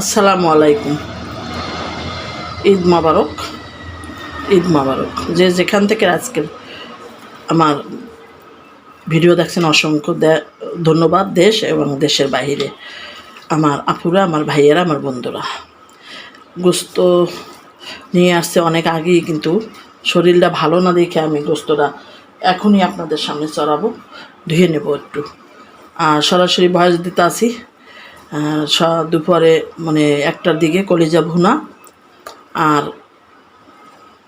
আসসালামু আলাইকুম। ঈদ মাবারক ঈদ মাবারক। যে যেখান থেকে আজকে আমার ভিডিও দেখছেন, অসংখ্য ধন্যবাদ দেশ এবং দেশের বাইরে। আমার আপুরা, আমার ভাইয়েরা, আমার বন্ধুরা। গোস্ত নিয়ে আসছে অনেক আগেই, কিন্তু শরীরটা ভালো না দেখে আমি গোস্তটা এখনই আপনাদের সামনে চড়াবো, ধুয়ে নেব একটু। আর সরাসরি ভয়েস দিতে আসি দুপুরে মানে একটার দিকে কলিজা ভুনা আর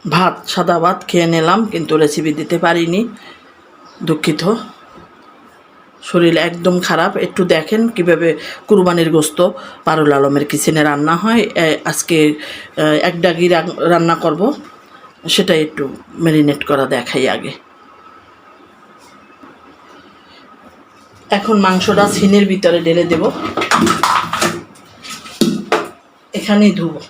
ভাত, সাদা ভাত খেয়ে নিলাম, কিন্তু রেসিপি দিতে পারিনি, দুঃখিত। শরীর একদম খারাপ। একটু দেখেন কীভাবে কুরবানির গোস্ত পারুল আলমের কিচেনে রান্না হয়। আজকে এক ডাগি রান্না করব সেটা একটু ম্যারিনেট করা দেখাই আগে। এখন মাংসটা সিনের ভিতরে ঢেলে দেব। এখানেই ধুবো।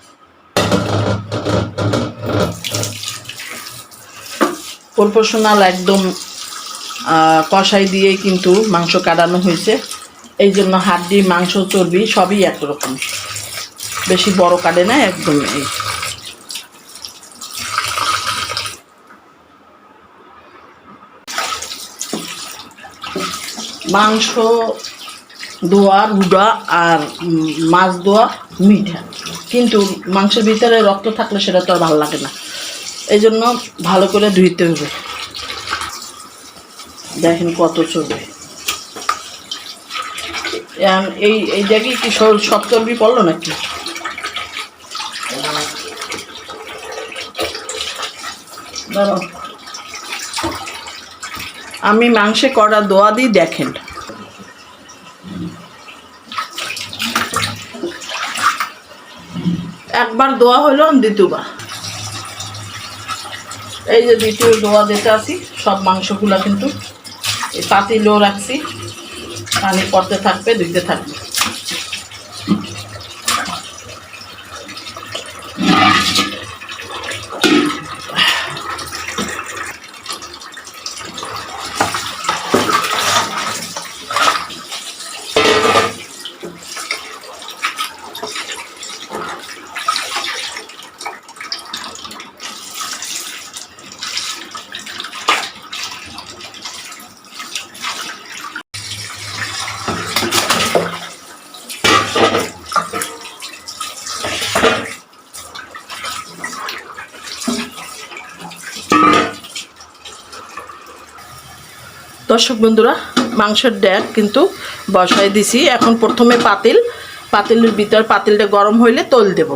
প্রফেশনাল একদম কষাই দিয়ে কিন্তু মাংস কাটানো হয়েছে। এই জন্য হাড্ডি মাংস চর্বি সবই একরকম। বেশি বড় কাটে না, একদম এই। মাংস দোয়া রুডা আর মাছ দোয়া, মিঠা। কিন্তু মাংসের ভিতরে রক্ত থাকলে সেটা তো আর ভালো লাগে না। এই জন্য ভালো করে ধুইতে হবে। দেখেন কত চলবে এই এই জায়গায় কি সব- চর্বি পড়ল নাকি? দাঁড়াও। আমি মাংসে কড়া দোয়া দিই, দেখেন। একবার দোয়া হলো দ্বিতীয়বার। এই যে দ্বিতীয় দোয়া দিতে আসি সব মাংসগুলো কিন্তু পাতিলেও রাখছি। পানি পড়তে থাকবে, দিতে থাকবে। দর্শক বন্ধুরা, মাংসের ড্যাক কিন্তু বসাই দিছি। এখন প্রথমে পাতিল। পাতিলের ভিতর পাতিলটা গরম হইলে তোল দেব।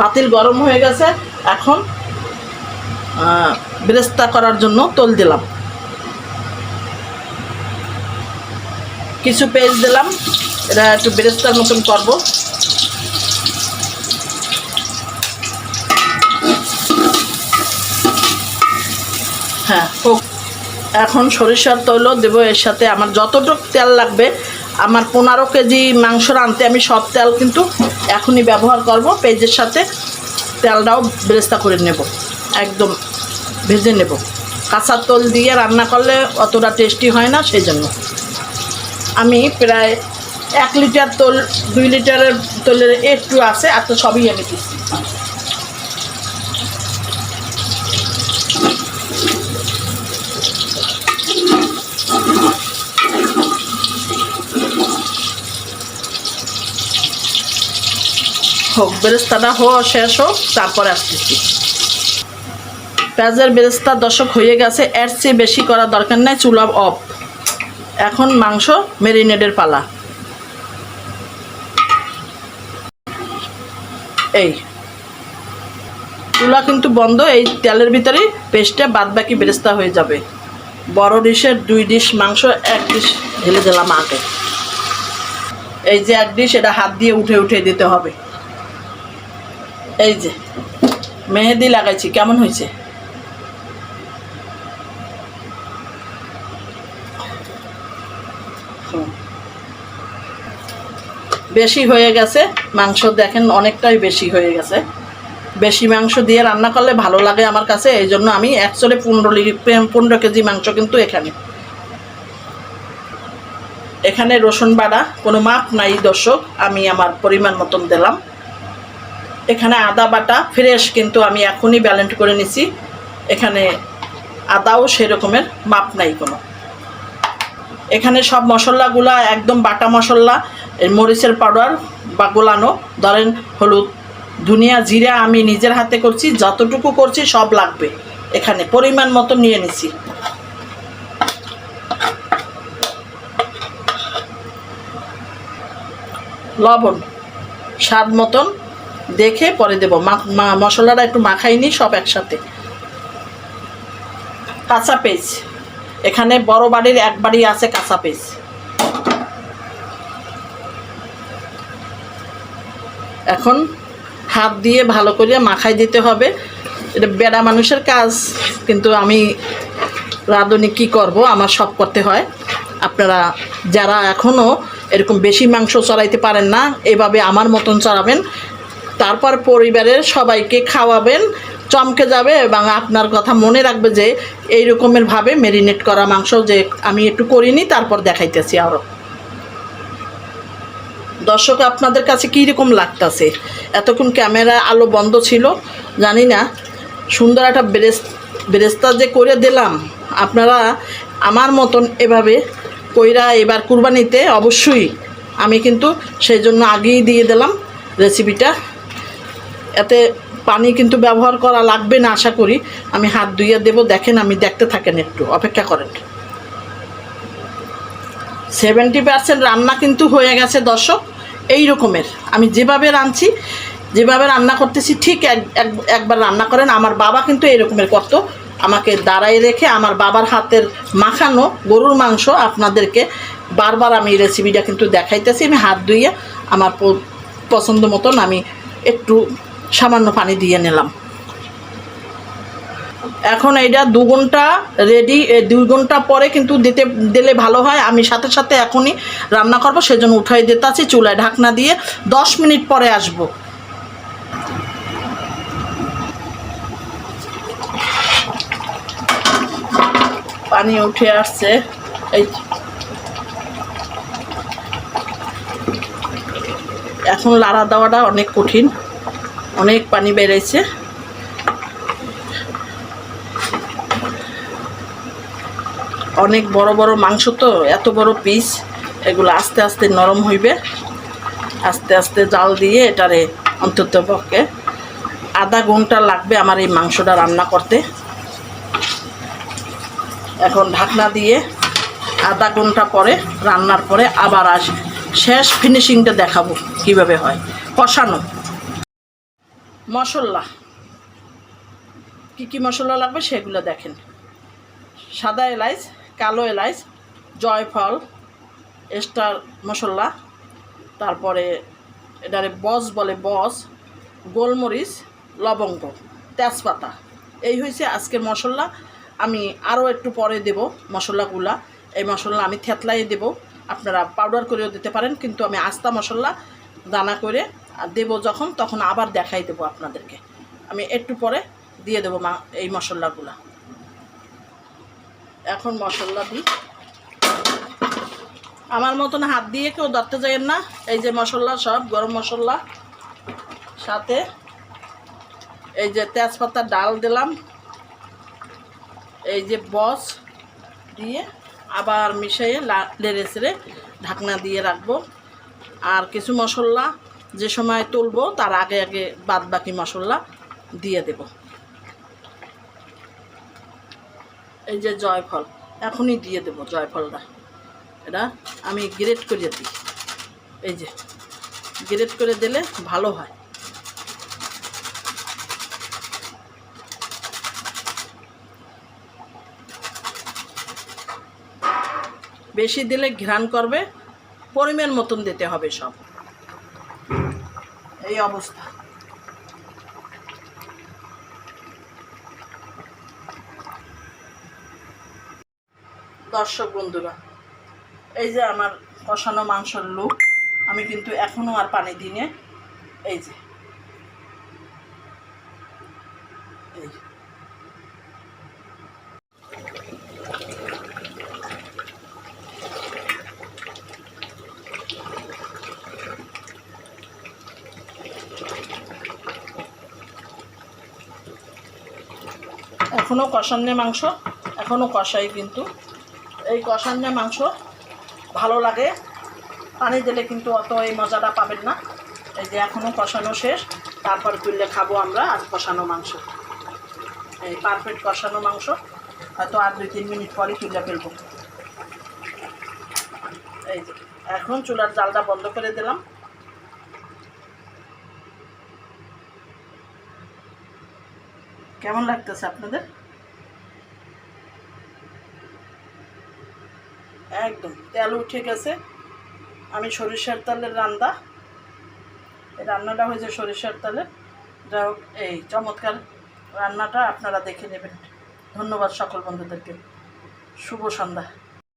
পাতিল গরম হয়ে গেছে। এখন বেরেস্তা করার জন্য তোল দিলাম। কিছু পেঁয়াজ দিলাম। এটা একটু বেরেস্তার মতন করব। হ্যাঁ হোক। এখন সরিষার তৈলও দেবো, এর সাথে আমার যতটুকু তেল লাগবে, আমার পনেরো কেজি মাংস রানতে আমি সব তেল কিন্তু এখনই ব্যবহার করব, পেঁয়াজের সাথে তেলটাও বেরেস্তা করে নেব, একদম ভেজে নেব। কাঁচা তেল দিয়ে রান্না করলে অতটা টেস্টি হয় না, সেই জন্য। আমি প্রায় এক লিটার তোল, দুই লিটারের তোলের একটু আছে, আর তো সবই আমি দিচ্ছি। হোক, বেরেস্তাটা হওয়া শেষ হোক, তারপরে আসতেছি। পেঁয়াজের বেরেস্তা দশক হয়ে গেছে, এর চেয়ে বেশি করার দরকার নেই, চুলা অফ। এখন মাংস মেরিনেডের পালা। এই। চুলা কিন্তু বন্ধ, এই তেলের ভিতরেই পেস্টে বাদ বাকি বেরেস্তা হয়ে যাবে। বড় ডিশের দুই ডিশ মাংস, এক ডিশ ঢেলে দিলাম আগে। এই যে এক ডিশ, এটা হাত দিয়ে উঠে উঠে দিতে হবে। এই যে মেহেদি লাগাইছি, কেমন হয়েছে। বেশি হয়ে গেছে, মাংস দেখেন অনেকটাই বেশি হয়ে গেছে। বেশি মাংস দিয়ে রান্না করলে ভালো লাগে আমার কাছে, এই জন্য আমি একচুয়ালি পনেরো পনেরো কেজি মাংস কিন্তু এখানে। এখানে রসুন বাড়া কোনো মাপ নাই দর্শক, আমি আমার পরিমাণ মতন দিলাম। এখানে আদা বাটা, ফ্রেশ কিন্তু আমি এখনই ব্যালেন্ট করে নিছি। এখানে আদাও সেরকমের, মাপ নাই কোনো। এখানে সব মশলাগুলা একদম বাটা মশলা মরিচের পাউডার বা গোলানো, ধরেন হলুদ, ধুনিয়া, জিরা আমি নিজের হাতে করছি, যতটুকু করছি সব লাগবে। এখানে পরিমাণ মতো নিয়ে নিছি। লবণ, স্বাদ মতন দেখে পরে দেবো। মশলাটা একটু মাখাই নি, সব একসাথে। কাঁচা পেঁয়াজ। এখানে বড় বাড়ির এক বাড়ি আছে কাঁচা পেঁয়াজ। এখন হাত দিয়ে ভালো করে মাখাই দিতে হবে। এটা বেড়া মানুষের কাজ, কিন্তু আমি রাঁধুনি কি করব, আমার সব করতে হয়। আপনারা যারা এখনও এরকম বেশি মাংস চড়াইতে পারেন না, এভাবে আমার মতন চড়াবেন। তারপর পরিবারের সবাইকে খাওয়াবেন, চমকে যাবে এবং আপনার কথা মনে রাখবে যে এই রকমের ভাবে মেরিনেট করা মাংস যে আমি একটু করিনি, তারপর দেখাইতেছি আরও দর্শক, আপনাদের কাছে কী রকম লাগতাছে? এতক্ষণ ক্যামেরা আলো বন্ধ ছিল, জানি না। সুন্দর একটা বেরেস বেরেস্তা যে করে দিলাম, আপনারা আমার মতন এভাবে কইরা এবার কুরবানিতে অবশ্যই আমি কিন্তু সেই জন্য আগেই দিয়ে দিলাম রেসিপিটা। এতে পানি কিন্তু ব্যবহার করা লাগবে না আশা করি। আমি হাত ধুইয়ে দেবো, দেখেন আমি দেখতে থাকেন একটু, অপেক্ষা করেন। সেভেন্টি পার্সেন্ট রান্না কিন্তু হয়ে গেছে দর্শক, এই রকমের। আমি যেভাবে রাঁধছি, যেভাবে রান্না করতেছি, ঠিক এক, এক- একবার রান্না করেন, আমার বাবা কিন্তু এই রকমের করতো। আমাকে দাঁড়াই রেখে আমার বাবার হাতের মাখানো গরুর মাংস আপনাদেরকে বারবার আমি রেসিপিটা কিন্তু দেখাইতেছি। আমি হাত ধুইয়ে আমার পছন্দ মতন আমি একটু সামান্য পানি দিয়ে নিলাম। এখন এইটা দু ঘণ্টা রেডি দুই ঘণ্টা পরে কিন্তু দিতে, দিলে ভালো হয়। আমি সাথে সাথে এখনই রান্না করব, সেজন্য উঠাই দিতে আছি চুলায় ঢাকনা দিয়ে। দশ মিনিট পরে আসব। পানি উঠে আসছে। এই এখন লাড়া দেওয়াটা অনেক কঠিন। অনেক পানি বেড়েছে। অনেক বড় বড় মাংস তো, এত বড় পিস এগুলো আস্তে আস্তে নরম হইবে। আস্তে আস্তে জাল দিয়ে এটারে অন্তত পক্ষে আধা ঘণ্টা লাগবে আমার এই মাংসটা রান্না করতে। এখন ঢাকনা দিয়ে আধা ঘণ্টা পরে রান্নার পরে আবার আস শেষ ফিনিশিংটা দেখাবো কীভাবে হয়। কষানো। মশলা। কী কী মশলা লাগবে সেগুলো দেখেন। সাদা এলাইচ, কালো এলাইচ, জয়ফল স্টার মশলা, তারপরে এটারে বস বলে বস, গোলমরিচ, লবঙ্গ, তেজপাতা। এই হয়েছে আজকের মশলা। আমি আরও একটু পরে দেব মশলাগুলা। এই মশলা আমি থেতলাই দেব। আপনারা পাউডার করেও দিতে পারেন, কিন্তু আমি আস্তা মশলা দানা করে দেব যখন, তখন আবার দেখাই দেবো আপনাদেরকে। আমি একটু পরে দিয়ে দেবো মা, এই মশলাগুলো। এখন মশলা দিই। আমার মতন হাত দিয়ে কেউ ধরতে যাইয়েন না। এই যে মশলা সব, গরম মশলা, সাথে এই যে তেজপাতা ডাল দিলাম। এই যে বস দিয়ে আবার মিশিয়ে লেড়ে চেড়ে ঢাকনা দিয়ে রাখব। আর কিছু মশলা যে সময় তুলবো, তার আগে আগে বাদ বাকি মশলা দিয়ে দেব। এই যে জয়ফল, এখনই দিয়ে দেবো জয়ফলটা। এটা আমি গ্রেট করে দিই। এই যে, গ্রেট করে দিলে ভালো হয়। বেশি দিলে ঘ্রাণ করবে, পরিমাণ মতন দিতে হবে সব। এই অবস্থা। দর্শক বন্ধুরা, এই যে আমার কষানো মাংসর লুক, আমি কিন্তু এখনও আর পানি দিনে এই যে। এখনও কষান্নে মাংস এখনও কষাই কিন্তু। এই কষান্নে মাংস ভালো লাগে, পানি দিলে কিন্তু অত এই মজাটা পাবেন না। এই যে এখনও কষানো শেষ, তারপর তুললে খাব আমরা আর কষানো মাংস। এই পারফেক্ট কষানো মাংস, হয়তো আর দুই তিন মিনিট পরই তুলে ফেলব। এই যে, এখন চুলার জালটা বন্ধ করে দিলাম। কেমন লাগতেছে আপনাদের? একদম, তেল উঠে গেছে। আমি সরিষার তালের রান্না। এই রান্নাটা হয়েছে সরিষার তালের। যাই হোক, এই চমৎকার রান্নাটা আপনারা দেখে নেবেন। ধন্যবাদ সকল বন্ধুদেরকে। শুভ সন্ধ্যা।